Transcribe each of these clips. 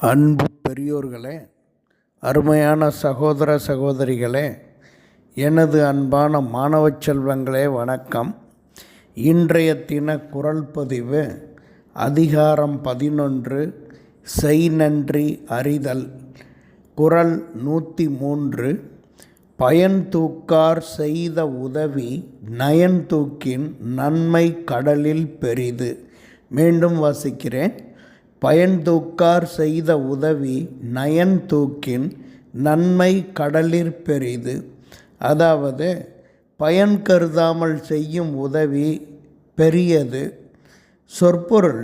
அன்பு பெரியோர்களே அருமையான சகோதர சகோதரிகளே எனது அன்பான மாணவ செல்வங்களே வணக்கம். இன்றைய தின குரல் பதிவு அதிகாரம் பதினொன்று செய் நன்றி அறிதல். குரல் நூற்றி மூன்று பயன் தூக்கார் செய்த உதவி நயன் தூக்கின் நன்மை கடலில் பெரிது. மீண்டும் வாசிக்கிறேன். பயன்தூக்கார் செய்த உதவி நயன்தூக்கின் நன்மை கடலிற் பெரிது. அதாவது பயன் கருதாமல் செய்யும் உதவி பெரியது. சொற்பொருள்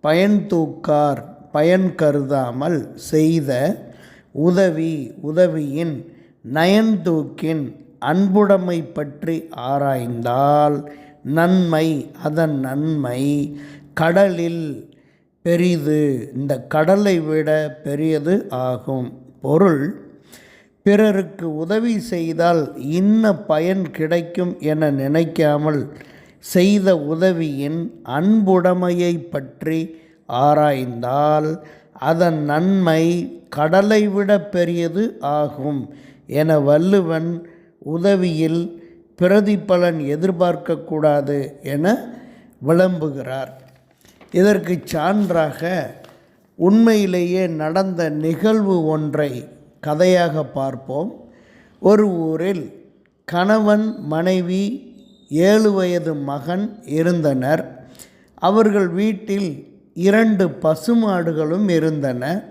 பயன் தூக்கார் பயன் கருதாமல் செய்த உதவி உதவியின் நயன்தூக்கின் அன்புடைமை பற்றி ஆராய்ந்தால் நன்மை அதன் நன்மை கடலில் பெரிது. இந்த கடலை விட பெரியது ஆகும். பொருள் பிறருக்கு உதவி செய்தால் இன்ன பயன் கிடைக்கும் என நினைக்காமல் செய்த உதவியின் அன்புடைமையை பற்றி ஆராய்ந்தால் அதன் நன்மை கடலை விட பெரியது ஆகும் என வள்ளுவன் உதவியில் பிரதிபலன் எதிர்பார்க்கக்கூடாது என விளம்புகிறார். இதற்கு சான்றாக உண்மையிலேயே நடந்த நிகழ்வு ஒன்றை கதையாக பார்ப்போம். ஒரு ஊரில் கணவன் மனைவி ஏழு வயது மகன் இருந்தனர். அவர்கள் வீட்டில் இரண்டு பசுமாடுகளும் இருந்தன.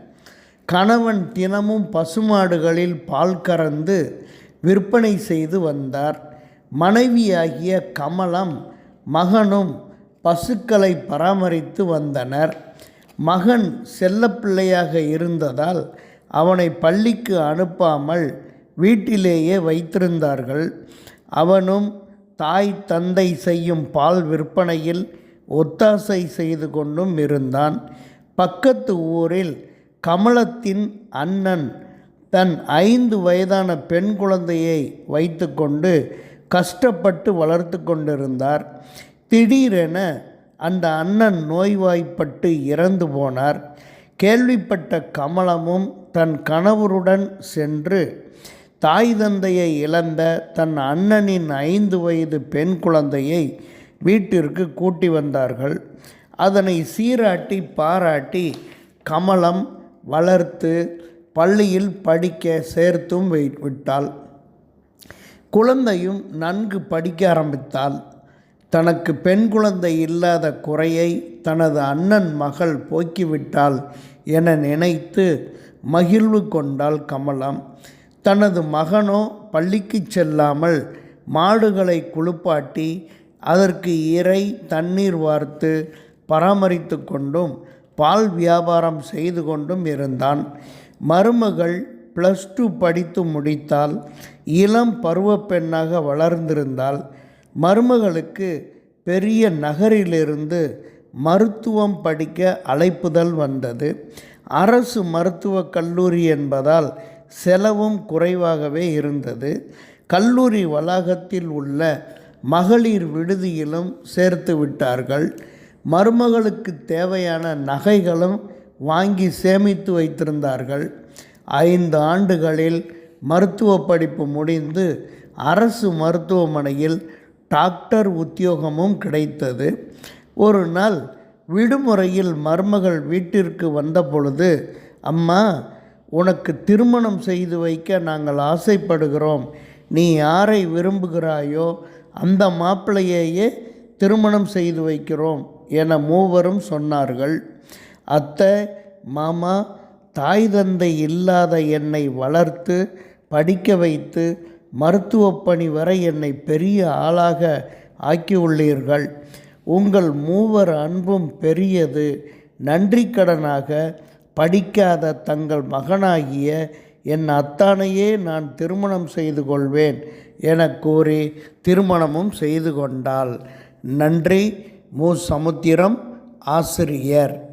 கணவன் தினமும் பசுமாடுகளில் பால் கறந்து விற்பனை செய்து வந்தார். மனைவியாகிய கமலம் மகனும் பசுக்களை பராமரித்து வந்தனர். மகன் செல்லப்பிள்ளையாக இருந்ததால் அவனை பள்ளிக்கு அனுப்பாமல் வீட்டிலேயே வைத்திருந்தார்கள். அவனும் தாய் தந்தை செய்யும் பால் விற்பனையில் ஒத்தாசை செய்து கொண்டும் இருந்தான். பக்கத்து ஊரில் கமலத்தின் அண்ணன் தன் ஐந்து வயதான பெண் குழந்தையை வைத்துக்கொண்டு கஷ்டப்பட்டு வளர்த்து கொண்டிருந்தார். திடீரென அந்த அண்ணன் நோய்வாய்ப்பட்டு இறந்து போனார். கேள்விப்பட்ட கமலமும் தன் கணவருடன் சென்று தாய் தந்தையை இழந்த தன் அண்ணனின் ஐந்து வயது பெண் குழந்தையை வீட்டிற்கு கூட்டி வந்தார்கள். அதனை சீராட்டி பாராட்டி கமலம் வளர்த்து பள்ளியில் படிக்க சேர்த்தும் விட்டாள். குழந்தையும் நன்கு படிக்க ஆரம்பித்தாள். தனக்கு பெண் குழந்தை இல்லாத குறையை தனது அண்ணன் மகள் போக்கிவிட்டாள் என நினைத்து மகிழ்வு கொண்டாள் கமலம். தனது மகனோ பள்ளிக்கு செல்லாமல் மாடுகளை குளிப்பாட்டி அதற்கு இறை தண்ணீர் வார்த்து பராமரித்து கொண்டும் பால் வியாபாரம் செய்து கொண்டும் இருந்தான். மருமகள் ப்ளஸ் டூ படித்து முடித்தால் இளம் பருவ பெண்ணாக வளர்ந்திருந்தால் மருமகளுக்கு பெரிய நகரிலிருந்து மருத்துவம் படிக்க அழைப்புதல் வந்தது. அரசு மருத்துவக் கல்லூரி என்பதால் செலவும் குறைவாகவே இருந்தது. கல்லூரி வளாகத்தில் உள்ள மகளிர் விடுதியிலும் சேர்த்து விட்டார்கள். மருமகளுக்கு தேவையான நகைகளும் வாங்கி சேமித்து வைத்திருந்தார்கள். ஐந்து ஆண்டுகளில் மருத்துவ படிப்பு முடிந்து அரசு மருத்துவமனையில் டாக்டர் உத்தியோகமும் கிடைத்தது. ஒரு நாள் விடுமுறையில் மருமகள் வீட்டிற்கு வந்த பொழுது அம்மா உனக்கு திருமணம் செய்து வைக்க நாங்கள் ஆசைப்படுகிறோம். நீ யாரை விரும்புகிறாயோ அந்த மாப்பிள்ளையையே திருமணம் செய்து வைக்கிறோம் என மூவரும் சொன்னார்கள். அத்தை மாமா தாய் தந்தை இல்லாத என்னை வளர்த்து படிக்க வைத்து மருத்துவ பணி வரை என்னை பெரிய ஆளாக ஆக்கியுள்ளீர்கள். உங்கள் மூவர் அன்பும் பெரியது. நன்றி கடனாக படிக்காத தங்கள் மகனாகிய என் அத்தானையே நான் திருமணம் செய்து கொள்வேன் என கூறி திருமணமும் செய்து கொண்டாள். நன்றி. மு. சமுத்திரம் ஆசிரியர்.